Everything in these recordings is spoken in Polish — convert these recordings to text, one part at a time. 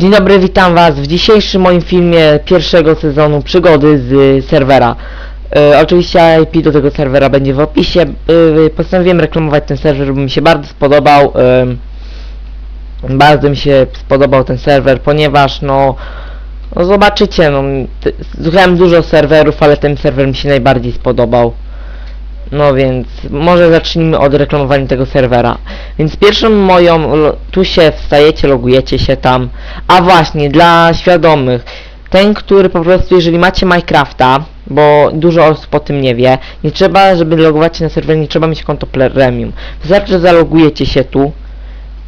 Dzień dobry, witam was w dzisiejszym moim filmie pierwszego sezonu przygody z y, serwera. E, oczywiście IP do tego serwera będzie w opisie. E, postanowiłem reklamować ten serwer, bo mi się bardzo spodobał. E, bardzo mi się spodobał ten serwer, ponieważ no, no zobaczycie, no, słuchałem dużo serwerów, ale ten serwer mi się najbardziej spodobał. No więc może zacznijmy od reklamowania tego serwera. Więc pierwszą moją, tu się wstajecie, logujecie się tam. A właśnie, dla świadomych, ten, który po prostu, jeżeli macie Minecrafta, bo dużo osób o tym nie wie, nie trzeba, żeby logować się na serwer, nie trzeba mieć konto premium. Wystarczy, że zalogujecie się tu,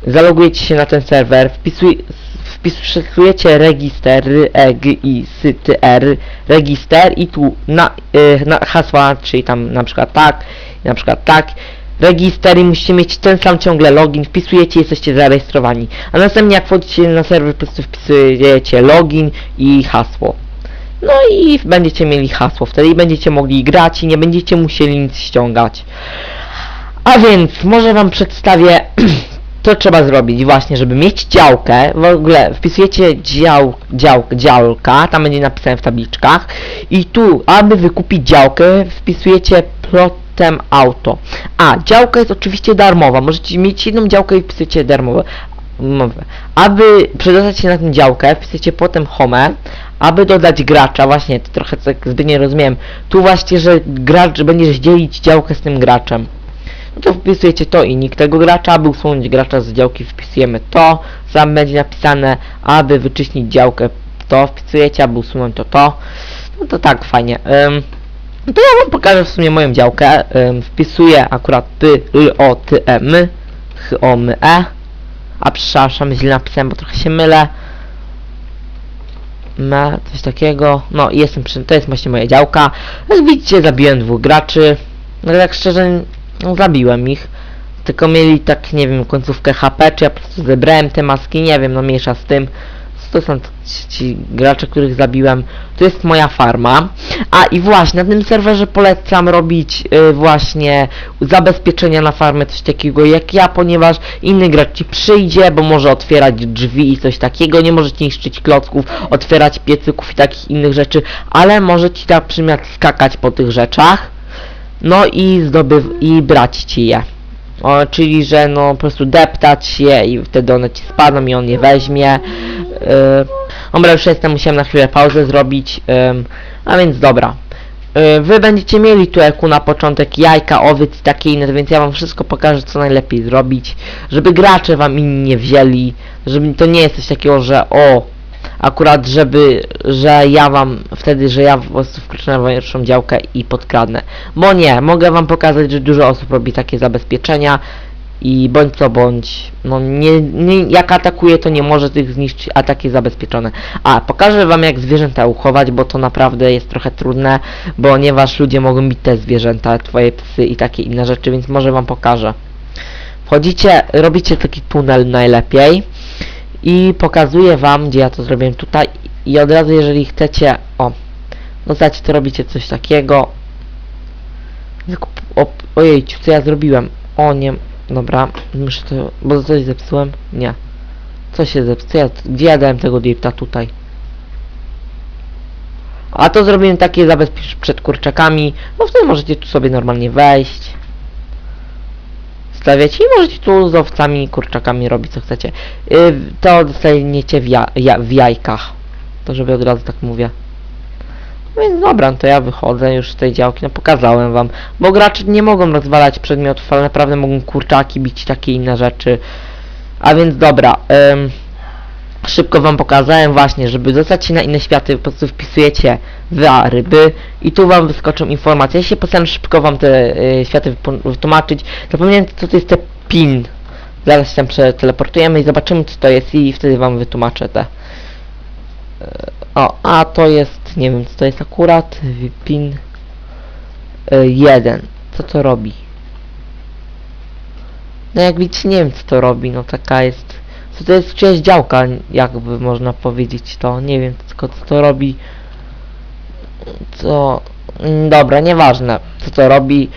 zalogujecie się na ten serwer, wpisuj, wpisujecie register, e, g, i, s, t, r, register i tu na, y, na hasła, czyli tam na przykład tak, na przykład tak, register i musicie mieć ten sam ciągle login, wpisujecie jesteście zarejestrowani. A następnie jak wchodzicie na serwer, po prostu wpisujecie login i hasło. No i będziecie mieli hasło wtedy będziecie mogli grać i nie będziecie musieli nic ściągać. A więc może wam przedstawię co trzeba zrobić właśnie, żeby mieć działkę, w ogóle wpisujecie dział, dział, działka, tam będzie napisane w tabliczkach i tu, aby wykupić działkę, wpisujecie plotem auto. A, działka jest oczywiście darmowa, możecie mieć jedną działkę i wpisujecie darmowe. Mowe. Aby przedostać się na tę działkę, wpisujecie potem home, aby dodać gracza, właśnie, to trochę tak zbyt nie rozumiem, tu właśnie, że gracz, będziesz dzielić działkę z tym graczem. No to wpisujecie to i nick tego gracza, aby usunąć gracza z działki wpisujemy to, sam będzie napisane, aby wyczyścić działkę to wpisujecie, aby usunąć to to. No to tak, fajnie. Ym, no to ja wam pokażę w sumie moją działkę. Ym, wpisuję akurat p, l, o, t, e, m, ch, o, m, e. A przepraszam, źle napisałem, bo trochę się mylę. Me, coś takiego. No i jestem przy, to jest właśnie moja działka. Jak widzicie, zabiłem dwóch graczy. No tak szczerze, no zabiłem ich. Tylko mieli tak, nie wiem, końcówkę HP, czy ja po prostu zebrałem te maski, nie wiem, no mniejsza z tym. To są ci, ci gracze, których zabiłem. To jest moja farma. A i właśnie, na tym serwerze polecam robić y, właśnie zabezpieczenia na farmę, coś takiego jak ja, ponieważ inny gracz ci przyjdzie, bo może otwierać drzwi i coś takiego, nie możecie niszczyć klocków, otwierać piecyków i takich innych rzeczy, ale może ci na przykład skakać po tych rzeczach. No i zdobyw i brać ci je. O, czyli, że no po prostu deptać je i wtedy one ci spadną i on je weźmie. Yy, dobra, już jestem, musiałem na chwilę pauzę zrobić. Ym, a więc dobra. Yy, wy będziecie mieli tu eku na początek jajka, owiec i takie inne, więc ja wam wszystko pokażę, co najlepiej zrobić, żeby gracze wam inni nie wzięli, żeby to nie jest coś takiego, że o, akurat żeby, że ja wam, wtedy, że ja po prostu wkroczę na waszą działkę i podkradnę. Bo nie, mogę wam pokazać, że dużo osób robi takie zabezpieczenia i bądź co bądź, no nie, nie, jak atakuje to nie może tych zniszczyć, a takie zabezpieczone. A, pokażę wam jak zwierzęta uchować, bo to naprawdę jest trochę trudne, ponieważ ludzie mogą bić te zwierzęta, twoje psy i takie inne rzeczy, więc może wam pokażę. Wchodzicie, robicie taki tunel najlepiej i pokazuję wam, gdzie ja to zrobiłem tutaj i od razu jeżeli chcecie, o, no znacie, to robicie coś takiego. Zakup, o, ojejciu, co ja zrobiłem? O nie, dobra, muszę to, bo coś zepsułem? Nie. Co się zepsuło? Ja, gdzie ja dałem tego drifta? Tutaj. A to zrobiłem takie zabezpiecz przed kurczakami, no wtedy możecie tu sobie normalnie wejść. Stawiacie i możecie tu z owcami i kurczakami robić co chcecie. Yy, to dostaniecie w, ja, ja, w jajkach. To żeby od razu tak mówię. No Więc dobra, no to ja wychodzę już z tej działki, no pokazałem wam. Bo gracze nie mogą rozwalać przedmiotów, ale naprawdę mogą kurczaki bić, takie inne rzeczy. A więc dobra, szybko wam pokazałem właśnie, żeby dostać się na inne światy, po prostu wpisujecie w ryby i tu wam wyskoczą informacje. Ja się postaram szybko wam te y, światy wytłumaczyć. Zapomniałem co to jest te pin. Zaraz się tam przeteleportujemy i zobaczymy co to jest i wtedy wam wytłumaczę te. Y, O, a to jest, nie wiem co to jest akurat, pin 1. Co to robi? No jak widzicie nie wiem co to robi, no taka jest co to jest czyjaś działka, jakby można powiedzieć to, nie wiem tylko co to robi, co, mm, dobra, nieważne co to robi,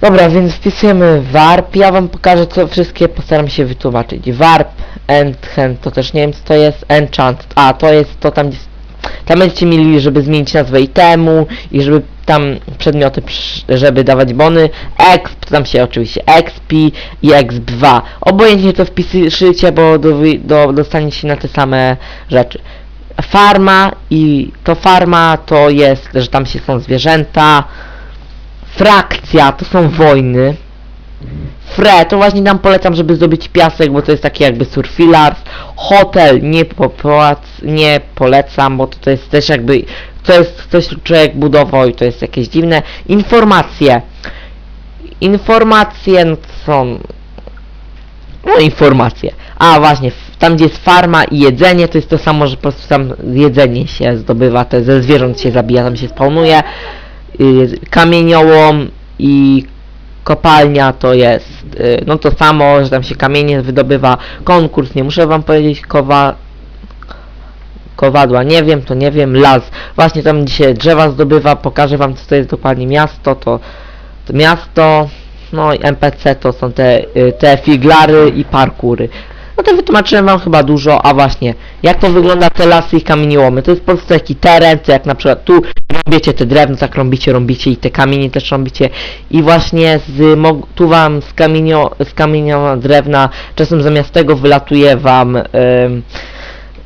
Dobra, więc wpisujemy warp. Ja wam pokażę co wszystkie postaram się wytłumaczyć. Warp, enchant, to też nie wiem co to jest. Enchant. A, to jest to tam gdzie tam będziecie mieli, żeby zmienić nazwę itemu i żeby tam przedmioty, żeby dawać bony. Exp, tam się oczywiście exp i exp2. Obojętnie to wpiszcie, bo do, do, dostaniecie na te same rzeczy. Farma i to farma to jest, że tam się są zwierzęta. Frakcja to są wojny. Fre, to właśnie nam polecam, żeby zdobyć piasek, bo to jest taki jakby surfilars. Hotel nie, nie polecam, bo to, jest też jakby, to jest coś, co człowiek budował i to jest jakieś dziwne. Informacje. Informacje no, są... No informacje. A właśnie, tam gdzie jest farma i jedzenie, to jest to samo, że po prostu tam jedzenie się zdobywa, to ze zwierząt się zabija, tam się spawnuje. Y, kamieniołom i kopalnia to jest y, no to samo, że tam się kamienie wydobywa. Konkurs, nie muszę wam powiedzieć, kowa... Kowadła, nie wiem, to nie wiem, las. Właśnie tam dzisiaj drzewa zdobywa, pokażę wam co to jest dokładnie miasto, to, to miasto, no i NPC to są te, y, te figlary i parkury. No to wytłumaczyłem wam chyba dużo, a właśnie, jak to wygląda te lasy i kamieniołomy. To jest po prostu taki teren, co jak na przykład tu rąbiecie te drewno, tak rąbicie, i te kamienie też rąbicie. I właśnie z, tu wam z kamienio, z drewna, czasem zamiast tego wylatuje wam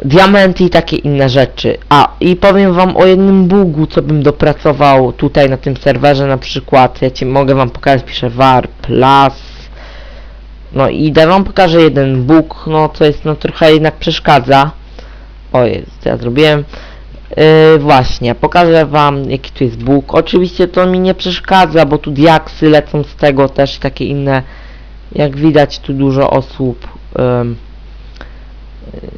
diamenty i takie inne rzeczy. A, i powiem wam o jednym bugu, co bym dopracował tutaj na tym serwerze, na przykład, ja ci mogę wam pokazać, piszę warp, las, no i da wam pokażę jeden bóg, no co jest, no trochę jednak przeszkadza. O jest, ja zrobiłem. Yy, właśnie, pokażę wam jaki tu jest bóg. Oczywiście to mi nie przeszkadza, bo tu diaksy lecą z tego też takie inne. Jak widać tu dużo osób. ym,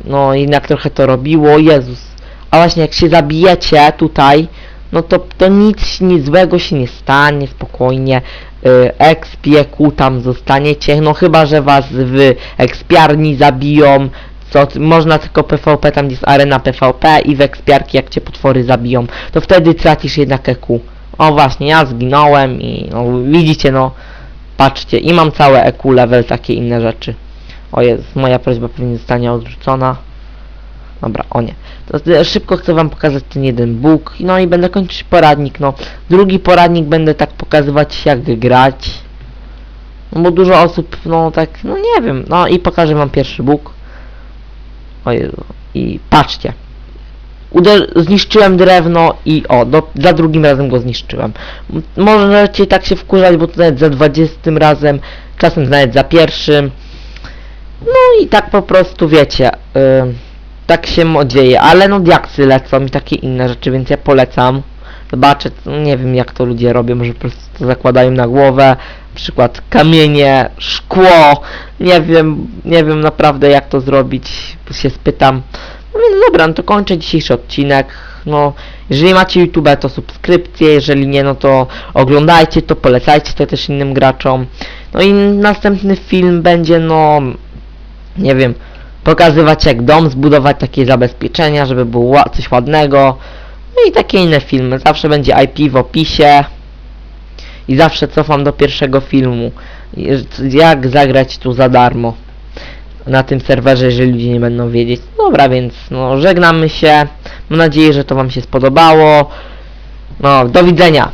no jednak trochę to robiło. Jezus. A właśnie jak się zabijecie tutaj, no to, to nic, nic złego się nie stanie, spokojnie. Yy, ekspieku tam zostaniecie, no chyba, że was w ekspiarni zabiją, co można tylko PvP, tam jest arena PvP i w ekspiarki jak cię potwory zabiją, to wtedy tracisz jednak EQ. O właśnie, ja zginąłem i no, widzicie no, patrzcie, i mam całe EQ level, takie inne rzeczy. O jest, moja prośba pewnie zostanie odrzucona. Dobra, o nie. To szybko chcę wam pokazać ten jeden bóg, no i będę kończyć poradnik, no. Drugi poradnik będę tak pokazywać jak grać. No bo dużo osób, no tak, no nie wiem, no i pokażę wam pierwszy bóg. O Jezu. I patrzcie. Uder zniszczyłem drewno i o, do, za drugim razem go zniszczyłem. M- Możecie tak się wkurzać, bo to nawet za 20 razem, czasem nawet za pierwszym. No i tak po prostu wiecie, y, tak się dzieje, ale no diaksy lecą i takie inne rzeczy, więc ja polecam. Zobaczę, nie wiem jak to ludzie robią, może po prostu zakładają na głowę, na przykład kamienie, szkło, nie wiem, nie wiem naprawdę jak to zrobić, się spytam. No więc dobra, no to kończę dzisiejszy odcinek, no jeżeli macie YouTube to subskrypcje, jeżeli nie no to oglądajcie to, polecajcie to też innym graczom. No i następny film będzie no, nie wiem, pokazywać jak dom zbudować, takie zabezpieczenia, żeby było coś ładnego. No i takie inne filmy. Zawsze będzie IP w opisie. I zawsze cofam do pierwszego filmu. Jak zagrać tu za darmo. Na tym serwerze, jeżeli ludzie nie będą wiedzieć. Dobra, więc no żegnamy się. Mam nadzieję, że to wam się spodobało. No, do widzenia.